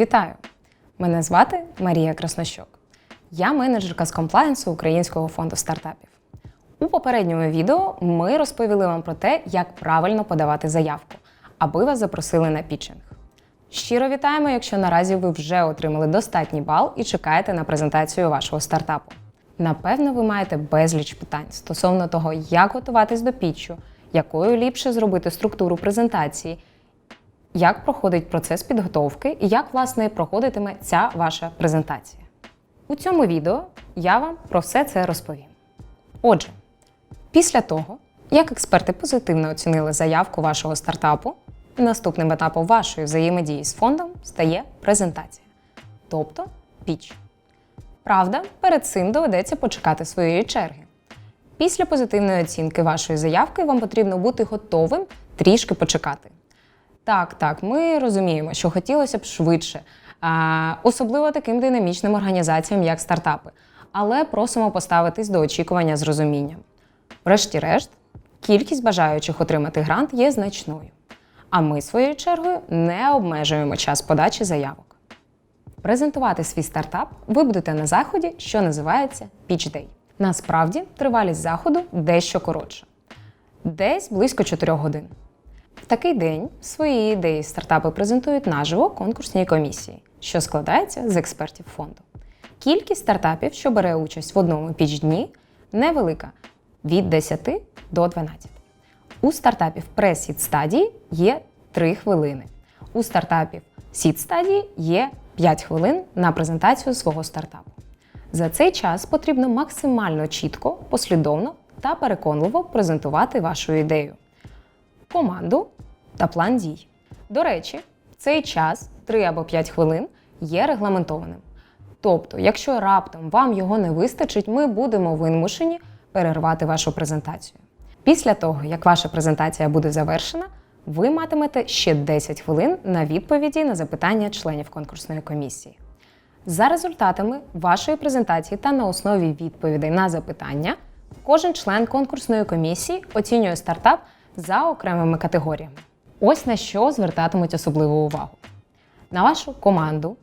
Вітаю! Мене звати Марія Краснощок. Я менеджерка з комплаєнсу Українського фонду стартапів. У попередньому відео ми розповіли вам про те, як правильно подавати заявку, аби вас запросили на пітчинг. Щиро вітаємо, якщо наразі ви вже отримали достатній бал і чекаєте на презентацію вашого стартапу. Напевно, ви маєте безліч питань стосовно того, як готуватись до пітчу, якою ліпше зробити структуру презентації, як проходить процес підготовки і як, власне, проходитиме ця ваша презентація. У цьому відео я вам про все це розповім. Отже, після того, як експерти позитивно оцінили заявку вашого стартапу, наступним етапом вашої взаємодії з фондом стає презентація, тобто піч. Правда, перед цим доведеться почекати своєї черги. Після позитивної оцінки вашої заявки вам потрібно бути готовим трішки почекати. Так, так, ми розуміємо, що хотілося б швидше, особливо таким динамічним організаціям, як стартапи. Але просимо поставитись до очікування з розумінням. Врешті-решт, кількість бажаючих отримати грант є значною. А ми, своєю чергою, не обмежуємо час подачі заявок. Презентувати свій стартап ви будете на заході, що називається Pitch Day. Насправді, тривалість заходу дещо коротша. Десь близько 4 годин. В такий день свої ідеї стартапи презентують наживо конкурсній комісії, що складається з експертів фонду. Кількість стартапів, що бере участь в одному піч-дні, невелика від 10 до 12. У стартапів прес-сід стадії є 3 хвилини. У стартапів сід стадії є 5 хвилин на презентацію свого стартапу. За цей час потрібно максимально чітко, послідовно та переконливо презентувати вашу ідею команду та план дій. До речі, цей час 3 або 5 хвилин є регламентованим. Тобто, якщо раптом вам його не вистачить, ми будемо вимушені перервати вашу презентацію. Після того, як ваша презентація буде завершена, ви матимете ще 10 хвилин на відповіді на запитання членів конкурсної комісії. За результатами вашої презентації та на основі відповідей на запитання, кожен член конкурсної комісії оцінює стартап за окремими категоріями. Ось на що звертатимуть особливу увагу: на вашу команду,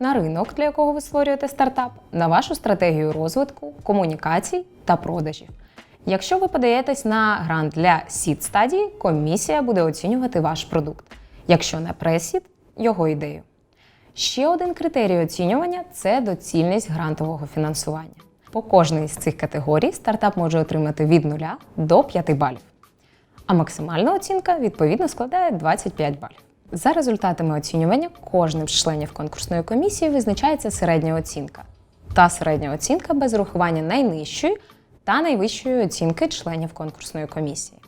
на ринок, для якого ви створюєте стартап, на вашу стратегію розвитку, комунікацій та продажів. Якщо ви подаєтесь на грант для сід стадії, комісія буде оцінювати ваш продукт. Якщо на пресід його ідею. Ще один критерій оцінювання це доцільність грантового фінансування. По кожній з цих категорій стартап може отримати від 0 до 5 балів. А максимальна оцінка відповідно складає 25 балів. За результатами оцінювання кожним з членів конкурсної комісії визначається середня оцінка. Та середня оцінка без урахування найнижчої та найвищої оцінки членів конкурсної комісії.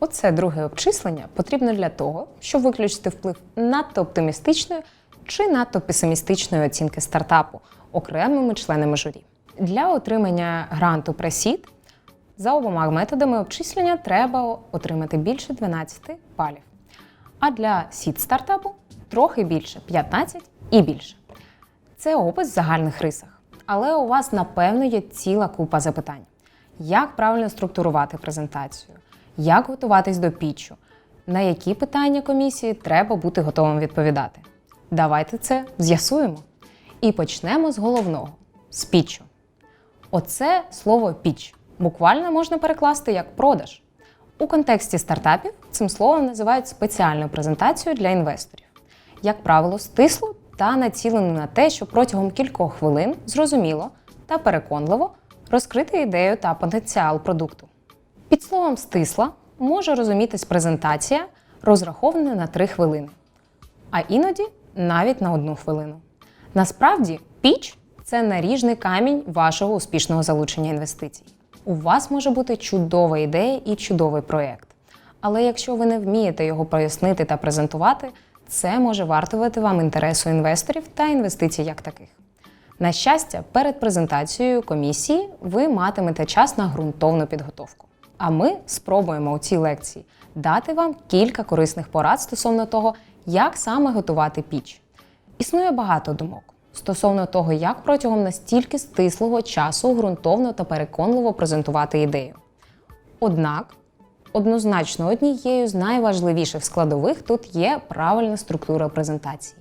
Оце друге обчислення потрібно для того, щоб виключити вплив надто оптимістичної чи надто песимістичної оцінки стартапу окремими членами журі. Для отримання гранту пресід за обома методами обчислення треба отримати більше 12 балів. А для сід стартапу трохи більше 15 і більше. Це опис в загальних рисах. Але у вас, напевно, є ціла купа запитань: як правильно структурувати презентацію, як готуватись до пітчу, на які питання комісії треба бути готовим відповідати. Давайте це з'ясуємо. І почнемо з головного з пітчу. Оце слово піч буквально можна перекласти як продаж. У контексті стартапів цим словом називають спеціальну презентацію для інвесторів. Як правило, стисло та націлену на те, щоб протягом кількох хвилин зрозуміло та переконливо розкрити ідею та потенціал продукту. Під словом стисла може розумітись презентація, розрахована на 3 хвилини, а іноді навіть на одну хвилину. Насправді, піч це наріжний камінь вашого успішного залучення інвестицій. У вас може бути чудова ідея і чудовий проєкт. Але якщо ви не вмієте його прояснити та презентувати, це може вартувати вам інтересу інвесторів та інвестицій як таких. На щастя, перед презентацією комісії ви матимете час на ґрунтовну підготовку. А ми спробуємо у цій лекції дати вам кілька корисних порад стосовно того, як саме готувати піч. Існує багато думок стосовно того, як протягом настільки стислого часу ґрунтовно та переконливо презентувати ідею. Однак, однозначно однією з найважливіших складових тут є правильна структура презентації.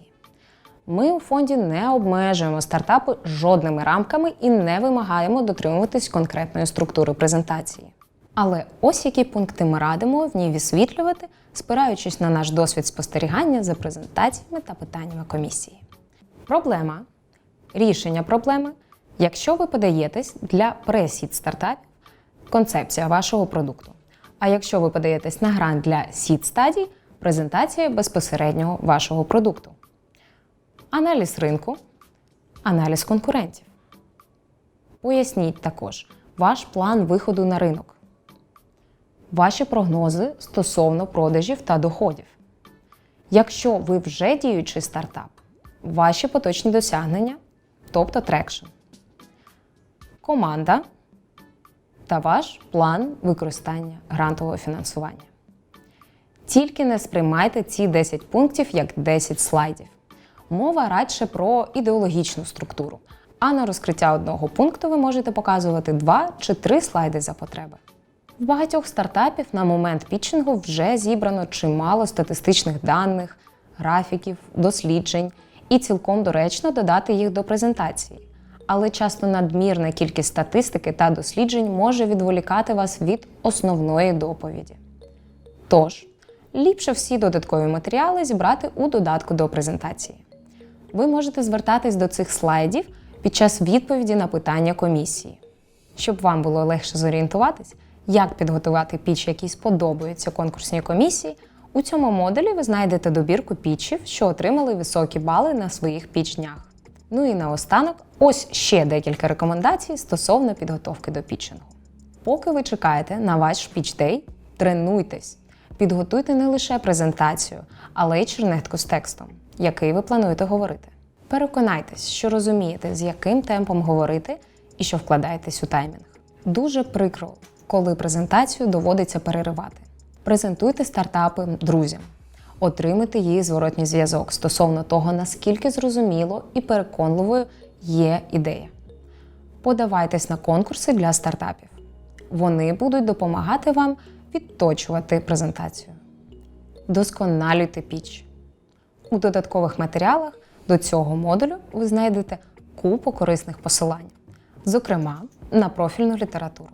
Ми у фонді не обмежуємо стартапи жодними рамками і не вимагаємо дотримуватись конкретної структури презентації. Але ось які пункти ми радимо в ній висвітлювати, спираючись на наш досвід спостерігання за презентаціями та питаннями комісії. Проблема рішення проблеми, якщо ви подаєтесь для пресід стартапів, концепція вашого продукту. А якщо ви подаєтесь на грант для сід стадій, презентація безпосереднього вашого продукту. Аналіз ринку, аналіз конкурентів. Поясніть також ваш план виходу на ринок, ваші прогнози стосовно продажів та доходів. Якщо ви вже діючий стартап, ваші поточні досягнення, тобто трекшн, команда та ваш план використання грантового фінансування. Тільки не сприймайте ці 10 пунктів як 10 слайдів. Мова радше про ідеологічну структуру. А на розкриття одного пункту ви можете показувати два чи три слайди за потреби. В багатьох стартапів на момент пітчингу вже зібрано чимало статистичних даних, графіків, досліджень, і цілком доречно додати їх до презентації. Але часто надмірна кількість статистики та досліджень може відволікати вас від основної доповіді. Тож, ліпше всі додаткові матеріали зібрати у додатку до презентації. Ви можете звертатись до цих слайдів під час відповіді на питання комісії. Щоб вам було легше зорієнтуватись, як підготувати піч, який сподобається конкурсній комісії, у цьому модулі ви знайдете добірку пічів, що отримали високі бали на своїх піч-днях. Ну і наостанок, ось ще декілька рекомендацій стосовно підготовки до пітчингу. Поки ви чекаєте на ваш піч-дей, тренуйтесь. Підготуйте не лише презентацію, але й чернетку з текстом, який ви плануєте говорити. Переконайтесь, що розумієте, з яким темпом говорити і що вкладаєтесь у таймінг. Дуже прикро, коли презентацію доводиться переривати. Презентуйте стартапи друзям, отримайте її зворотній зв'язок стосовно того, наскільки зрозуміло і переконливою є ідея. Подавайтесь на конкурси для стартапів. Вони будуть допомагати вам відточувати презентацію. Досконалюйте піч. У додаткових матеріалах до цього модулю ви знайдете купу корисних посилань, зокрема на профільну літературу.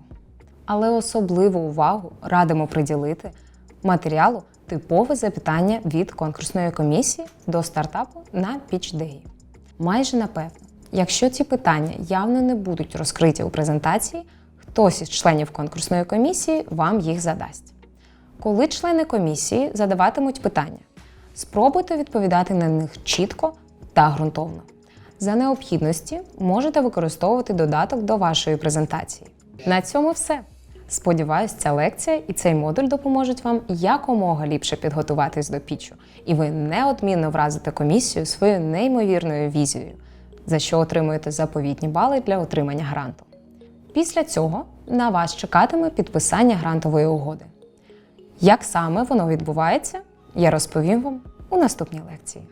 Але особливу увагу радимо приділити матеріалу типове запитання від конкурсної комісії до стартапу на PitchDay. Майже напевно, якщо ці питання явно не будуть розкриті у презентації, хтось із членів конкурсної комісії вам їх задасть. Коли члени комісії задаватимуть питання, спробуйте відповідати на них чітко та ґрунтовно. За необхідності можете використовувати додаток до вашої презентації. На цьому все. Сподіваюсь, ця лекція і цей модуль допоможуть вам якомога ліпше підготуватись до пічу, і ви неодмінно вразите комісію своєю неймовірною візією, за що отримуєте заповітні бали для отримання гранту. Після цього на вас чекатиме підписання грантової угоди. Як саме воно відбувається, я розповім вам у наступній лекції.